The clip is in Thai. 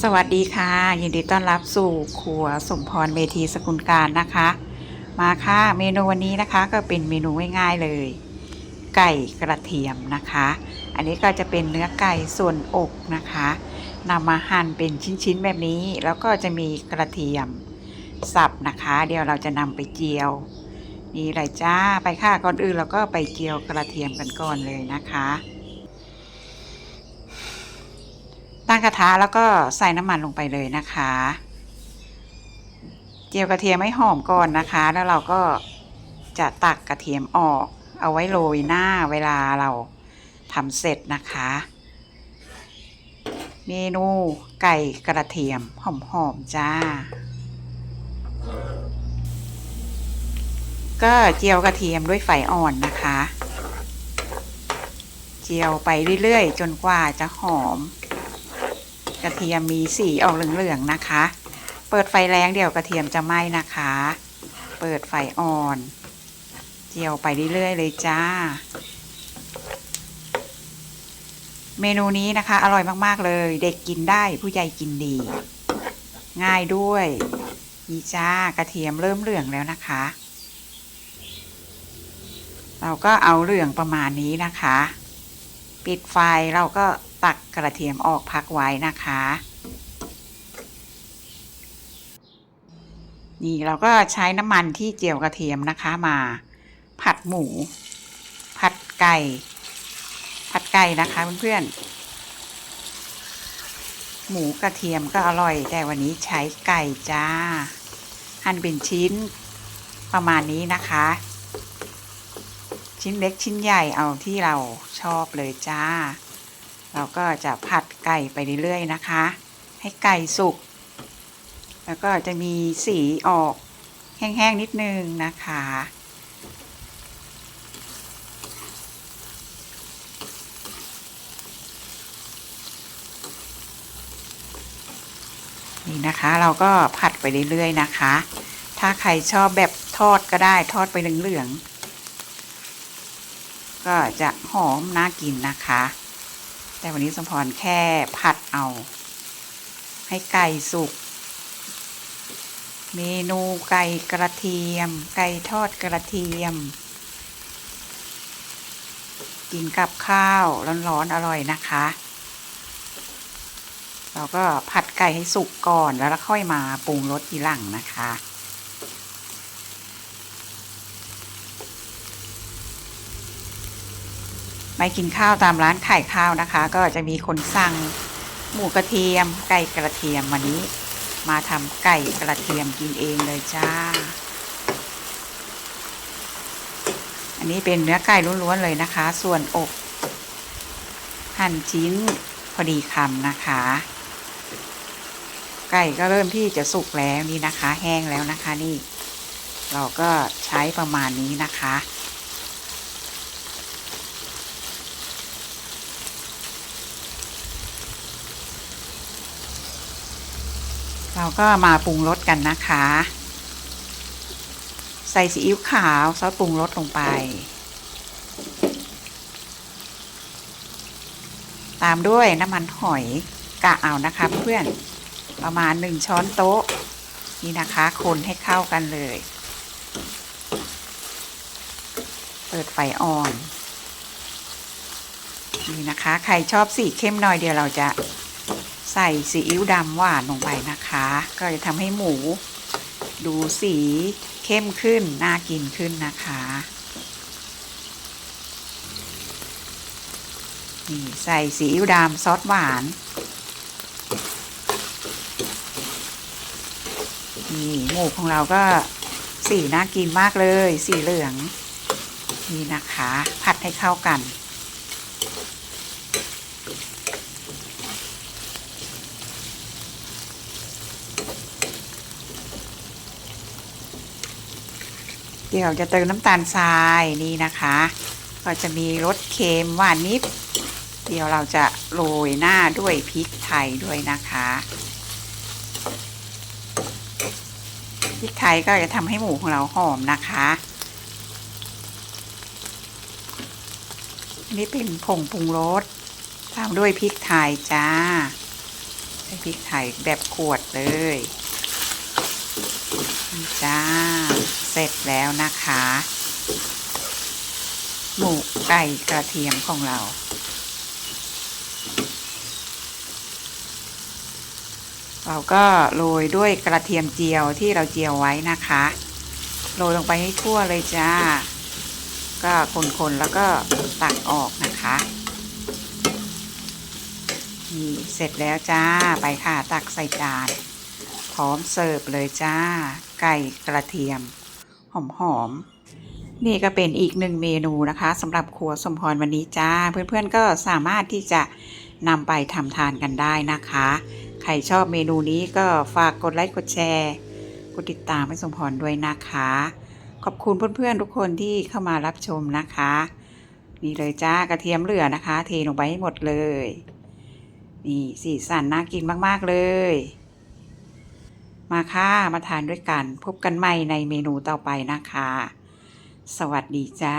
สวัสดีค่ะ ยินดีต้อนรับสู่ครัวสมพรเมธีสกุลการนะคะ มาค่ะเมนูวันนี้นะคะก็เป็นเมนูง่ายๆเลย ไก่กระเทียมนะคะ อันนี้ก็จะเป็นเนื้อไก่ส่วนอกนะคะนำมาหั่นเป็นชิ้นๆแบบนี้ แล้วก็จะมีกระเทียมสับนะคะ เดี๋ยวเราจะนำไปเจียว นี่เลยจ้าไปค่ะก่อนอื่นเราก็ไปเจียวกระเทียมกันก่อนเลยนะคะ ตั้งกระทะแล้วก็ใส่น้ำมันลงไปเลยนะคะ เจียวกระเทียมให้หอมก่อนนะคะ แล้วเราก็จะตักกระเทียมออก เอาไว้โรยหน้าเวลาเราทำเสร็จนะคะ เมนูไก่กระเทียมหอมๆจ้า ก็เจียวกระเทียมด้วยไฟอ่อนนะคะ เจียวไปเรื่อยๆ จนกว่าจะหอม กระเทียมมีสีออกเหลืองๆนะคะ เปิดไฟแรงเดี๋ยวกระเทียมจะไหม้นะคะ เปิดไฟอ่อน เจียวไปเรื่อยๆเลยจ้า เมนูนี้นะคะ อร่อยมากๆเลย เด็กกินได้ผู้ใหญ่กินดี ง่ายด้วยนี่จ้ากระเทียมเริ่มเหลืองแล้วนะคะ เราก็เอาเหลืองประมาณนี้นะคะ ปิดไฟเราก็ ตักกระเทียมออกพักไว้นะคะ นี่เราก็ใช้น้ำมันที่เจียวกระเทียมนะคะมา ผัดหมู ผัดไก่ ผัดไก่นะคะเพื่อนๆหมูกระเทียมก็อร่อย แต่วันนี้ใช้ไก่จ้า หั่นเป็นชิ้นประมาณนี้นะคะชิ้นเล็กชิ้นใหญ่เอาที่เราชอบเลยจ้า เราก็จะผัดไก่ไปเรื่อยๆนะคะ ให้ไก่สุก แล้วก็จะมีสีออกแห้งๆนิดนึงนะคะนี่นะคะเราก็ผัดไปเรื่อยๆนะคะ ถ้าใครชอบแบบทอดก็ได้ทอดไปเหลืองๆก็จะหอมน่ากินนะคะ แต่วันนี้สมพรแค่ผัดเอา ให้ไก่สุก เมนูไก่กระเทียม ไก่ทอดกระเทียม กินกับข้าวร้อนๆอร่อยนะคะ เราก็ผัดไก่ให้สุกก่อนแล้วค่อยมาปรุงรสทีหลังนะคะ ไม่กินข้าวตามร้านขายข้าวนะคะ ก็จะมีคนสั่งหมูกระเทียม ไก่กระเทียมวันนี้ มาทำไก่กระเทียมกินเองเลยจ้า อันนี้เป็นเนื้อไก่ล้วนๆเลยนะคะ ส่วนอก หั่นชิ้นพอดีคำนะคะ ไก่ก็เริ่มที่จะสุกแล้วนี่นะคะ แห้งแล้วนะคะนี่ เราก็ใช้ประมาณนี้นะคะ เราก็มาปรุงรสกันนะคะ ใส่ซีอิ๊วขาวซอสปรุงรสลงไป ตามด้วยน้ำมันหอยกะเอานะคะเพื่อนประมาณหนึ่งช้อนโต๊ะ นี่นะคะ คนให้เข้ากันเลย เปิดไฟอ่อน นี่นะคะ ใครชอบสีเข้มหน่อยเดี๋ยวเราจะ ใส่ซีอิ๊วดำหวานลงไปนะคะ ก็จะทำให้หมู ดูสีเข้มขึ้น น่ากินขึ้นนะคะ นี่ใส่ซีอิ๊วดำซอสหวาน นี่หมูของเราก็สีน่ากินมากเลย สีเหลือง นี่นะคะ ผัดให้เข้ากัน เดี๋ยวจะเติมน้ำตาลทรายนี่นะคะ ก็จะมีรสเค็มหวานนิด เดี๋ยวเราจะโรยหน้าด้วยพริกไทยด้วยนะคะพริกไทยก็จะทำให้หมูของเราหอมนะคะอันนี่เป็นผงปรุงรสตามด้วยพริกไทยจ้าใพริกไทยแบบขวดเลย จ้า เสร็จแล้วนะคะ หมูไก่กระเทียมของเรา เราก็โรยด้วยกระเทียมเจียวที่เราเจียวไว้นะคะ โรยลงไปให้ทั่วเลยจ้า ก็คนๆแล้วก็ตักออกนะคะนี่เสร็จแล้วจ้าไปค่ะตักใส่จาน พร้อมเสิร์ฟเลยจ้า ไก่กระเทียม หอมๆ นี่ก็เป็นอีกหนึ่งเมนูนะคะสำหรับครัวสมพรวันนี้จ้า เพื่อนๆก็สามารถที่จะนำไปทำทานกันได้นะคะ ใครชอบเมนูนี้ก็ฝากกดไลค์กดแชร์กดติดตามให้สมพรด้วยนะคะ ขอบคุณเพื่อนๆทุกคนที่เข้ามารับชมนะคะ นี่เลยจ้ากระเทียมเหลือนะคะ เทลงไปให้หมดเลย นี่สีสันน่ากินมากๆเลย มาค่ะ มาทานด้วยกัน พบกันใหม่ในเมนูต่อไปนะคะ สวัสดีจ้า